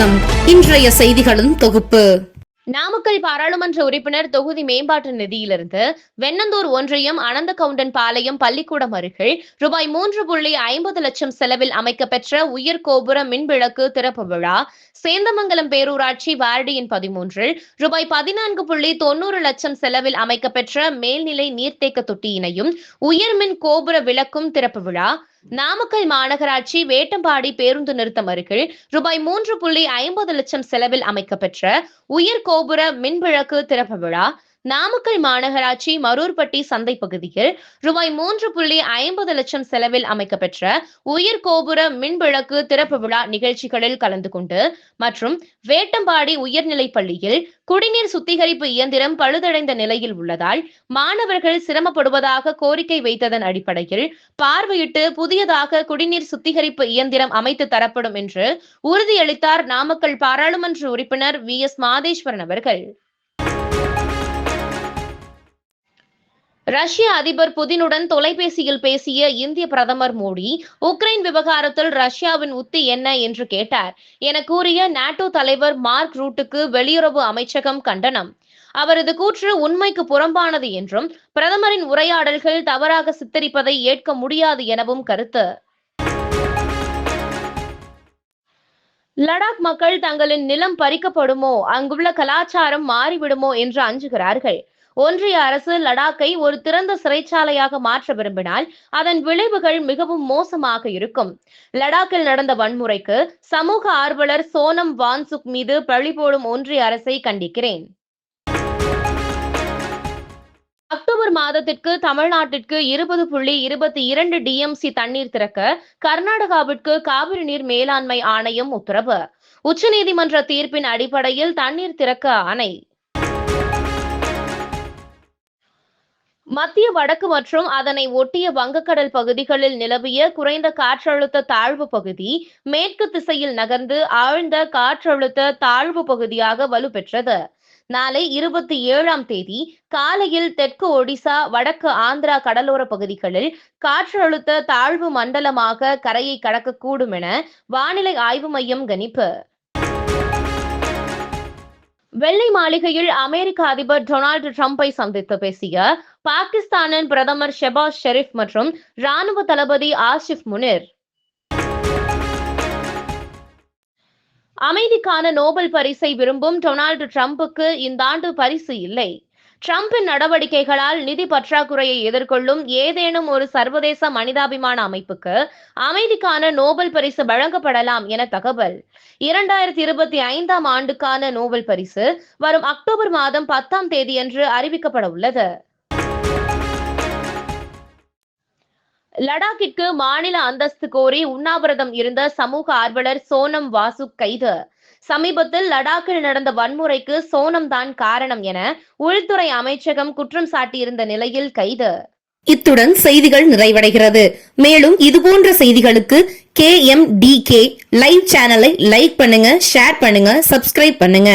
வணக்கம். இன்றைய செய்திகளின் தொகுப்பு. நாமக்கல் பாராளுமன்ற உறுப்பினர் தொகுதி மேம்பாட்டு நிதியிலிருந்து வெண்ணந்தூர் ஒன்றியம் அனந்த கவுண்டன் பாளையம் பள்ளிக்கூடம் அருகில் ரூபாய் மூன்று புள்ளி ஐம்பது லட்சம் செலவில் அமைக்கப்பெற்ற உயர் கோபுர மின்விளக்கு திறப்பு விழா சேந்தமங்கலம் பேரூராட்சி வாரடியின் பதிமூன்றில் ரூபாய் பதினான்கு புள்ளி தொண்ணூறு லட்சம் செலவில் அமைக்கப்பெற்ற மேல்நிலை நீர்த்தேக்க தொட்டியினையும் உயர்மின் கோபுர விளக்கும் திறப்பு விழா நாமக்கல் மாநகராட்சி வேட்டம்பாடி பேருந்து நிறுத்தம் அருகில் ரூபாய் மூன்று புள்ளி ஐம்பது லட்சம் செலவில் அமைக்கப்பெற்ற உயர் கோபுர மின்விளக்கு திறப்பு விழா. நாமக்கல் மாநகராட்சி மரூர்பட்டி சந்தை பகுதியில் ரூபாய் மூன்று புள்ளி ஐம்பது லட்சம் செலவில் அமைக்கப்பெற்ற உயிர் கோபுர மின்விளக்கு திறப்பு விழா நிகழ்ச்சிகளில் கலந்து கொண்டு மற்றும் வேட்டம்பாடி உயர்நிலைப் பள்ளியில் குடிநீர் சுத்திகரிப்பு இயந்திரம் பழுதடைந்த நிலையில் உள்ளதால் மாணவர்கள் சிரமப்படுவதாக கோரிக்கை வைத்ததன் அடிப்படையில் பார்வையிட்டு புதியதாக குடிநீர் சுத்திகரிப்பு இயந்திரம் அமைத்து தரப்படும் என்று உறுதியளித்தார் நாமக்கல் பாராளுமன்ற உறுப்பினர் வி எஸ் மாதேஸ்வரன் அவர்கள். ரஷ்ய அதிபர் புதினுடன் தொலைபேசியில் பேசிய இந்திய பிரதமர் மோடி உக்ரைன் விவகாரத்தில் ரஷ்யாவின் உத்தி என்ன என்று கேட்டார் என கூறிய நாட்டோ தலைவர் மார்க் ரூட்டுக்கு வெளியுறவு அமைச்சகம் கண்டனம். அவரது கூற்று உண்மைக்கு புறம்பானது என்றும் பிரதமரின் உரையாடல்கள் தவறாக சித்தரிப்பதை ஏற்க முடியாது எனவும் கருத்து. லடாக் மக்கள் தங்களின் நிலம் பறிக்கப்படுமோ அங்குள்ள கலாச்சாரம் மாறிவிடுமோ என்று அஞ்சுகிறார்கள். ஒன்றிய அரசு லடாக்கை ஒரு திறந்த சிறைச்சாலையாக மாற்ற விரும்பினால் அதன் விளைவுகள் மிகவும் மோசமாக இருக்கும். லடாக்கில் நடந்த வன்முறைக்கு சமூக ஆர்வலர் சோனம் வான்சுக் மீது பழி போடும் ஒன்றிய அரசை கண்டிக்கிறேன். அக்டோபர் மாதத்திற்கு தமிழ்நாட்டிற்கு இருபது புள்ளி இருபத்தி இரண்டு டிஎம்சி தண்ணீர் திறக்க கர்நாடகாவிற்கு காவிரி நீர் மேலாண்மை ஆணையம் உத்தரவு. உச்சநீதிமன்ற தீர்ப்பின் அடிப்படையில் தண்ணீர் திறக்க ஆணை. மத்திய வடக்கு மற்றும் அதனை ஒட்டிய வங்கக்கடல் பகுதிகளில் நிலவிய குறைந்த காற்றழுத்த தாழ்வு பகுதி மேற்கு திசையில் நகர்ந்து ஆழ்ந்த காற்றழுத்த தாழ்வு பகுதியாக வலுப்பெற்றது. நாளை இருபத்தி ஏழாம் தேதி காலையில் தெற்கு ஒடிசா வடக்கு ஆந்திரா கடலோர பகுதிகளில் காற்றழுத்த தாழ்வு மண்டலமாக கரையை கடக்கக்கூடும் என வானிலை ஆய்வு மையம் கணிப்பு. வெள்ளை மாளிகையில் அமெரிக்க அதிபர் டொனால்டு ட்ரம்பை சந்தித்து பேசிய பாகிஸ்தானின் பிரதமர் ஷெபாஸ் ஷெரீப் மற்றும் ராணுவ தளபதி ஆசிப் முனிர். அமைதிக்கான நோபல் பரிசை விரும்பும் டொனால்டு ட்ரம்புக்கு இந்த ஆண்டு பரிசு இல்லை. டிரம்பின் நடவடிக்கைகளால் நிதி பற்றாக்குறையை எதிர்கொள்ளும் ஏதேனும் ஒரு சர்வதேச மனிதாபிமான அமைப்புக்கு அமைதிக்கான நோபல் பரிசு வழங்கப்படலாம் என தகவல். இரண்டாயிரத்தி இருபத்தி ஐந்தாம் ஆண்டுக்கான நோபல் பரிசு வரும் அக்டோபர் மாதம் பத்தாம் தேதியன்று அறிவிக்கப்பட உள்ளது. லடாக்கிற்கு மாநில அந்தஸ்து கோரி உண்ணாவிரதம் இருந்த சமூக ஆர்வலர் சோனம் வாசு கைது. சமீபத்தில் லடாக்கில் நடந்த வன்முறைக்கு சோனம் தான் காரணம் என உள்துறை அமைச்சகம் குற்றம் சாட்டியிருந்த நிலையில் கைது. இத்துடன் செய்திகள் நிறைவடைகிறது. மேலும் இதுபோன்ற செய்திகளுக்கு K M D K live சேனலை லைக் பண்ணுங்க ஷேர் பண்ணுங்க சப்ஸ்கிரைப் பண்ணுங்க.